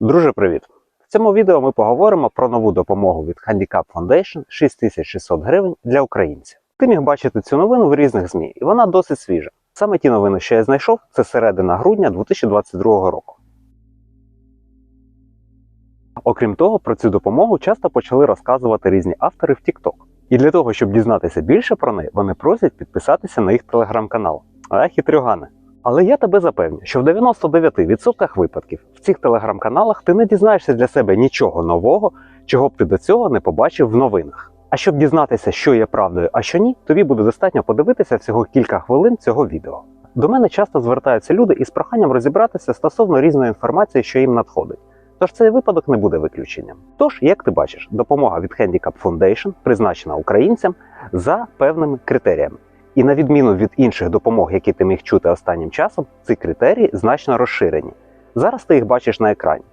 Друже, привіт! В цьому відео ми поговоримо про нову допомогу від Handicap Foundation 6600 гривень для українців. Ти міг бачити цю новину в різних ЗМІ, і вона досить свіжа. Саме ті новини, що я знайшов, це середина грудня 2022 року. Окрім того, про цю допомогу часто почали розказувати різні автори в TikTok. І для того, щоб дізнатися більше про неї, вони просять підписатися на їх телеграм-канал. А хитрюгани. Але я тебе запевню, що в 99% випадків в цих телеграм-каналах ти не дізнаєшся для себе нічого нового, чого б ти до цього не побачив в новинах. А щоб дізнатися, що є правдою, а що ні, тобі буде достатньо подивитися всього кілька хвилин цього відео. До мене часто звертаються люди із проханням розібратися стосовно різної інформації, що їм надходить. Тож цей випадок не буде виключенням. Тож, як ти бачиш, допомога від Handicap Foundation призначена українцям за певними критеріями. І на відміну від інших допомог, які ти міг чути останнім часом, ці критерії значно розширені. Зараз ти їх бачиш на екрані.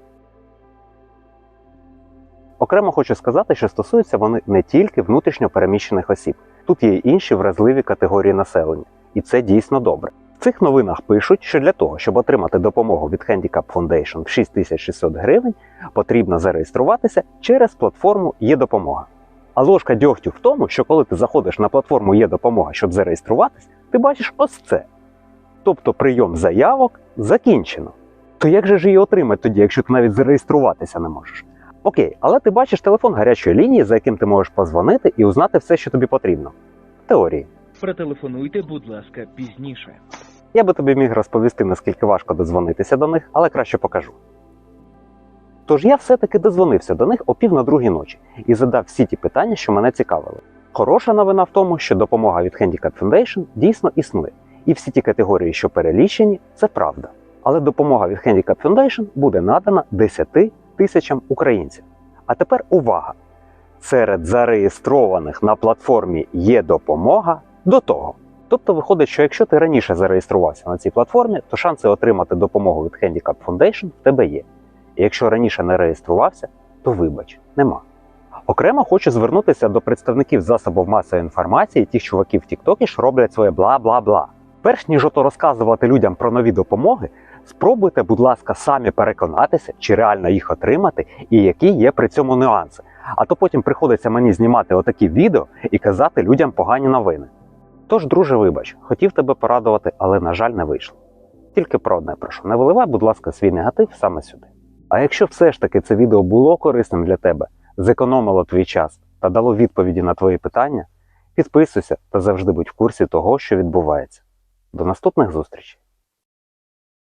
Окремо хочу сказати, що стосуються вони не тільки внутрішньо переміщених осіб. Тут є й інші вразливі категорії населення, і це дійсно добре. В цих новинах пишуть, що для того, щоб отримати допомогу від Handicap Foundation в 6600 гривень, потрібно зареєструватися через платформу Є допомога. А ложка дьогтю в тому, що коли ти заходиш на платформу Є допомога, щоб зареєструватись, ти бачиш ось це. Тобто прийом заявок закінчено. То як же ж її отримати тоді, якщо ти навіть зареєструватися не можеш? Окей, але ти бачиш телефон гарячої лінії, за яким ти можеш позвонити і узнати все, що тобі потрібно. В теорії. Протелефонуйте, будь ласка, пізніше. Я би тобі міг розповісти, наскільки важко додзвонитися до них, але краще покажу. Тож я все-таки дозвонився до них о пів на другій ночі і задав всі ті питання, що мене цікавили. Хороша новина в тому, що допомога від Handicap Foundation дійсно існує, і всі ті категорії, що перелічені, це правда. Але допомога від Handicap Foundation буде надана 10 тисячам українців. А тепер увага! Серед зареєстрованих на платформі є допомога до того. Тобто виходить, що якщо ти раніше зареєструвався на цій платформі, то шанси отримати допомогу від Handicap Foundation в тебе є. І якщо раніше не реєструвався, то вибач, нема. Окремо хочу звернутися до представників засобів масової інформації, тих чуваків в Тіктокі, що роблять своє бла-бла-бла. Перш ніж ото розказувати людям про нові допомоги, спробуйте, будь ласка, самі переконатися, чи реально їх отримати, і які є при цьому нюанси. А то потім приходиться мені знімати отакі відео і казати людям погані новини. Тож, друже, вибач, хотів тебе порадувати, але, на жаль, не вийшло. Тільки про одне прошу, не виливай, будь ласка, свій негатив саме сюди. А якщо все ж таки це відео було корисним для тебе, зекономило твій час та дало відповіді на твої питання, підписуйся та завжди будь в курсі того, що відбувається. До наступних зустрічей!